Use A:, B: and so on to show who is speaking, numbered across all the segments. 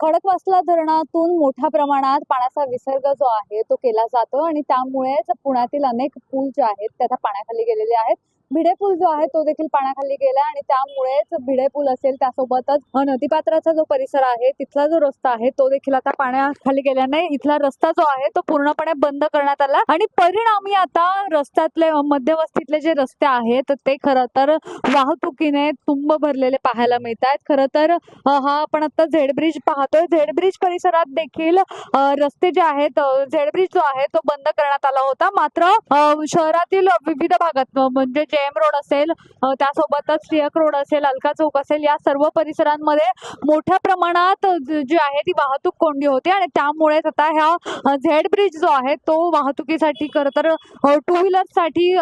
A: खडकवासला धरणातून मोठ्या प्रमाणात पाण्याचा विसर्ग जो आहे तो केला जातो आणि त्यामुळेच पुण्यातील अनेक पूल जे आहेत ते आता पाण्याखाली गेलेले आहेत. भिडे पूल जो आहे तो देखील पाण्याखाली गेला आणि त्यामुळेच भिडे पूल असेल त्यासोबतच नदीपात्राचा जो परिसर आहे तिथला जो रस्ता आहे तो देखील आता पाण्याखाली गेल्याने इथला रस्ता जो आहे तो पूर्णपणे बंद करण्यात आला. आणि परिणामी आता रस्त्यातले मध्यवस्तीतले जे रस्ते आहेत ते खरं तर वाहतुकीने तुंब भरलेले पाहायला मिळत आहेत खरं तर हा आपण आता झेड ब्रिज पाहतोय. झेड ब्रिज परिसरात देखील रस्ते जे आहेत झेड ब्रिज जो आहे तो बंद करण्यात आला होता. मात्र शहरातील विविध भागात म्हणजे जे एम रोड असेल त्यासोबतच टिळक रोड असेल अलका चौक असेल या सर्व परिसरांमध्ये मोठ्या प्रमाणात जी आहे ती वाहतूक कोंडी होती आणि त्यामुळेच आता ह्या झेड ब्रिज जो आहे तो वाहतुकीसाठी खरं तर टू व्हीलरसाठी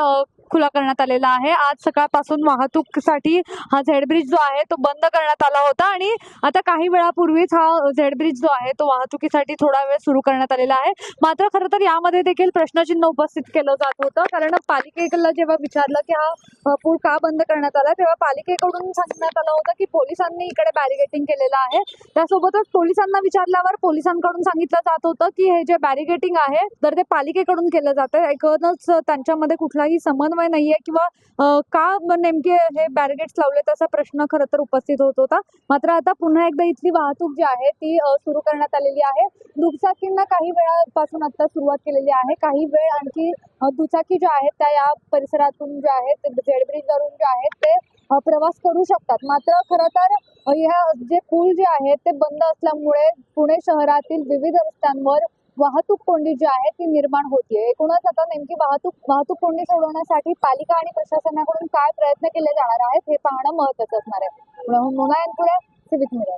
A: खुला करण्यात आलेला आहे. आज सकाळपासून वाहतूकसाठी हा झेड ब्रिज जो आहे तो बंद करण्यात आला होता आणि आता काही वेळापूर्वीच हा झेड ब्रिज जो आहे तो वाहतुकीसाठी थोडा वेळ सुरू करण्यात आलेला आहे. मात्र खरं तर यामध्ये देखील प्रश्नचिन्ह उपस्थित केलं जात होतं. कारण पालिकेला जेव्हा विचारलं की हा पूल का बंद करण्यात आला तेव्हा पालिकेकडून सांगण्यात आलं होतं की पोलिसांनी इकडे बॅरिगेटिंग केलेलं आहे. त्यासोबतच पोलिसांना विचारल्यावर पोलिसांकडून सांगितलं जात होतं की हे जे बॅरिगेटिंग आहे तर ते पालिकेकडून केलं जातं एकूणच त्यांच्यामध्ये कुठलाही समन्वय नाहीये किंवा का नेमके हे बॅरिगेट्स लावले असा प्रश्न खरं तर उपस्थित होत होता. मात्र आता पुन्हा एकदा इथली वाहतूक जी आहे ती सुरू करण्यात आलेली आहे. दुचाकींना काही वेळापासून आता सुरुवात केलेली आहे. काही वेळ आणखी दुचाकी ज्या आहेत त्या या परिसरातून ज्या आहेत झेड ब्रिजवरून जे आहेत ते प्रवास करू शकतात. मात्र खरं तर ह्या जे पूल जे आहेत ते बंद असल्यामुळे पुणे शहरातील विविध रस्त्यांवर वाहतूक कोंडी जी आहे ती निर्माण होतीये. एकूणच आता नेमकी वाहतूक वाहतूक कोंडी सोडवण्यासाठी पालिका आणि प्रशासनाकडून काय प्रयत्न केले जाणार आहेत हे पाहणं महत्वाचं असणार आहे. पुण्याहून मोना यांपुढे सिविक मिरर